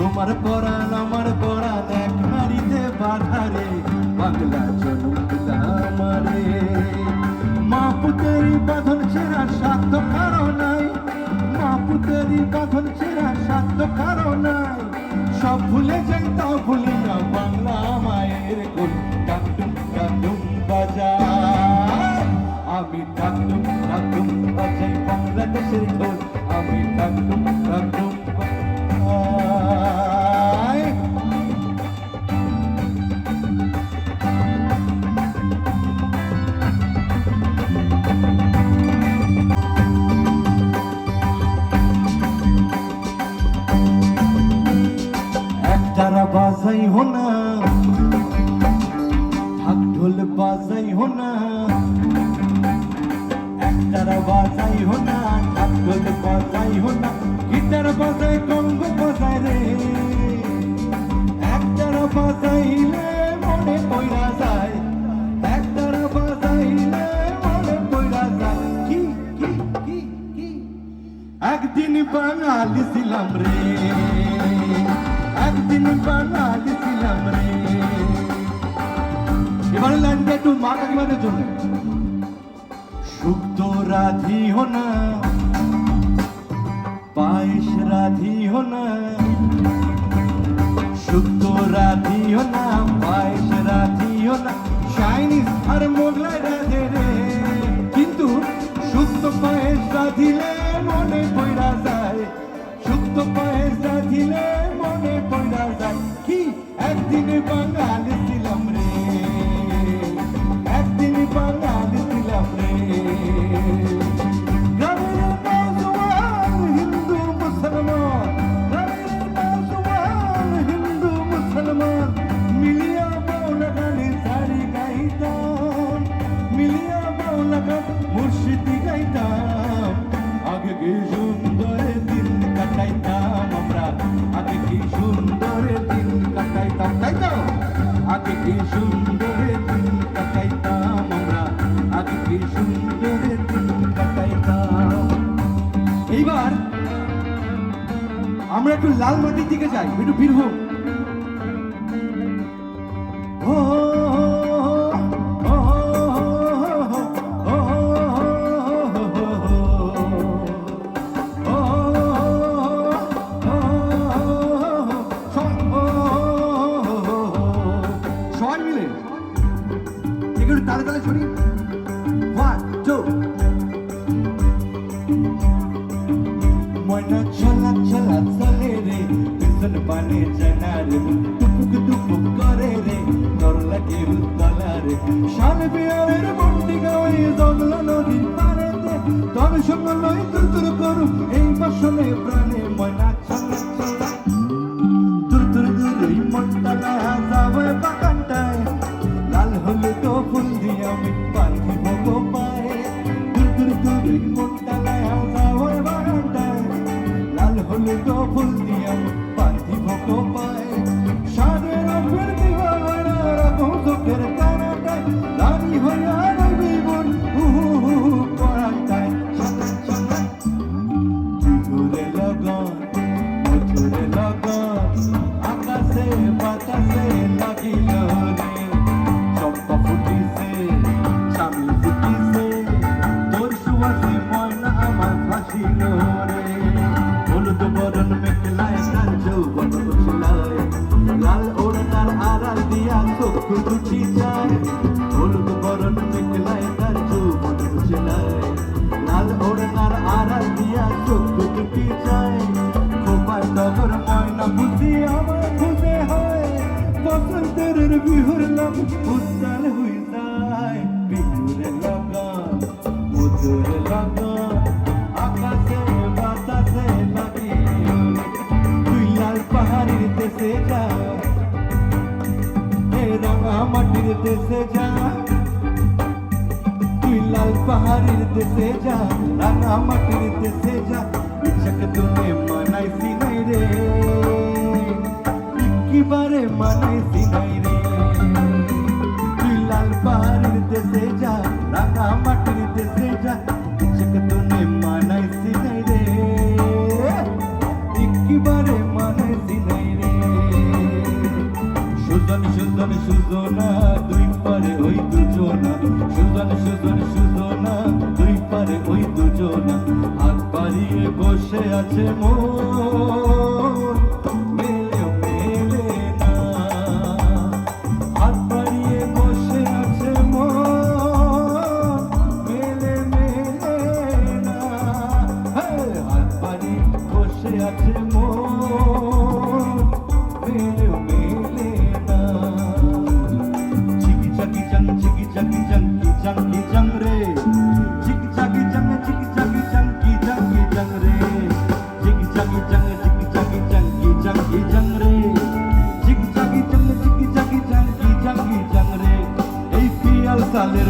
তোমার পরাণ, আমার পরাণ, এক নারীতে বাধারে বাংলা জনক আমারে। মা পুতেরি বাঁধন ছেঁড়া সাধ্য কারও নাই। মা পুতেরি বাঁধন ছেঁড়া সাধ্য কারও নাই। সব ভুলে যাই তাও ভুলি না বাংলা মায়ের কোন ডাকডুম ডাকডুম বাজায়। আমি ডাকডুম ডাকডুম বাজাই বাংলাদেশের ঢোল। আমি ডাকডুম ডাকডুম বাজাই বাজাই হো না ঢাক ঢোল রে। একদিন বাঙালি ছিলাম রে। একদিন বাঙালি ছিলাম রে এবারে লাইনটা একটু মা কাকিমাদের জন্য। শুক্তো রাধি হো না পায়েস রাধি হো না না পায়েস রাধি হো না। রাধে রে, কিন্তু শুক্তো পায়েস রাধিলে মনে পড়া যায়। শুক্তো পায়েস রাধিলে মনে পড়া যায়। কি একদিন বাঙালি ছিলাম রে। একদিন বাঙালি ছিলাম রে। হিন্দু, মুসলমান। হিন্দু, মুসলমান। মিলিয়া বাউলা গানে সারি গাইতাম। মিলিয়া বাউলা গান মুর্শিদি গাইতাম। আগে সুন্দর দিন কাটাইতাম আমরা। একটু লাল মাটির দিকে যাই একটু বীরভূম সবাই মিলে একটু তালে তালে ডর লাগে উতলা রে শাল বিয়ারের বন্দি গাওয়ে জমল নদীর পারেতে সঙ্গে লই তুর তুর করু, এই বসনে প্রাণে ময়না চলা চলা তুর তুর তুর এই মনটা যাবে বাগানটায়। লাল হলে তো ফুল দিয়ে আমি বিহুর নাম উত্তাল হই যায় বিহুর লগন মধুর লগন আকাশে বাতাসে লাগি তুই লাল পাহাড়ির দেশে যা এ রাঙা মাটির দেশে যা তুই লাল পাহাড়ির দেশে যা রাঙা মাটির দেশে যা ইচ্ছাকে তোনে মানাইছি নাই রে একেবারে মানাইছি নাই রে সুজন সুজন সুজনা, দুই পারে ওই দুজনা। সুজন সুজন সুজনা, দুই পারে ওই দুজনা। হাত পারিয়ে বসে আছে মন। পিয়াল সালের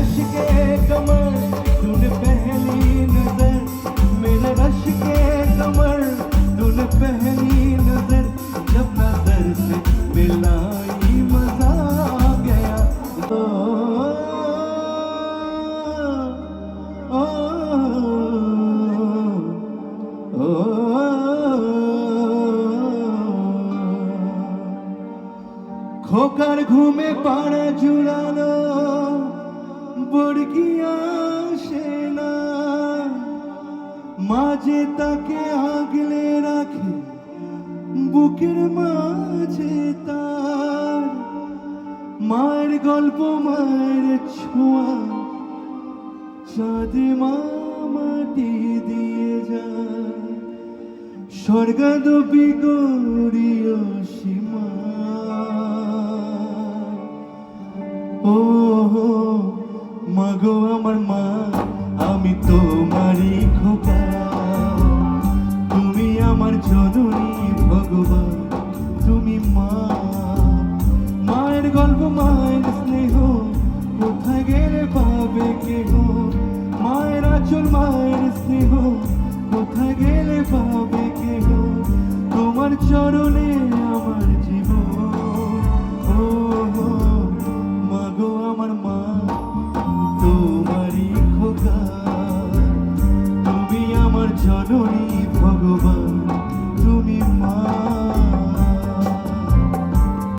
रश के कमर तूने पहली नज़र मेरे रश के कमर पहली नज़र जब नज़र से मज़ा गया खोकर घूमे पाड़ा जुड़ानो বর্গিয়া আসে না? মাঝে তাকে আগলে রাখে, বুকের মাঝে তার। মায়ের গল্প, মায়ের ছোঁয়া, চাঁদে মা মাটি দিয়ে যায়। স্বর্গাদপি গৌরীয় সীমা। ও মাগো আমার মা, আমি তোমারই খোকা। তুমি আমার জননী ভগবান, তুমি মা। মায়ের গল্প, মায়ের স্নেহ, কোথায় গেলে পাবে কেহ? মায়ের আচল, মায়ের স্নেহ, কোথায় গেলে পাবে কেহ? তোমার চরণে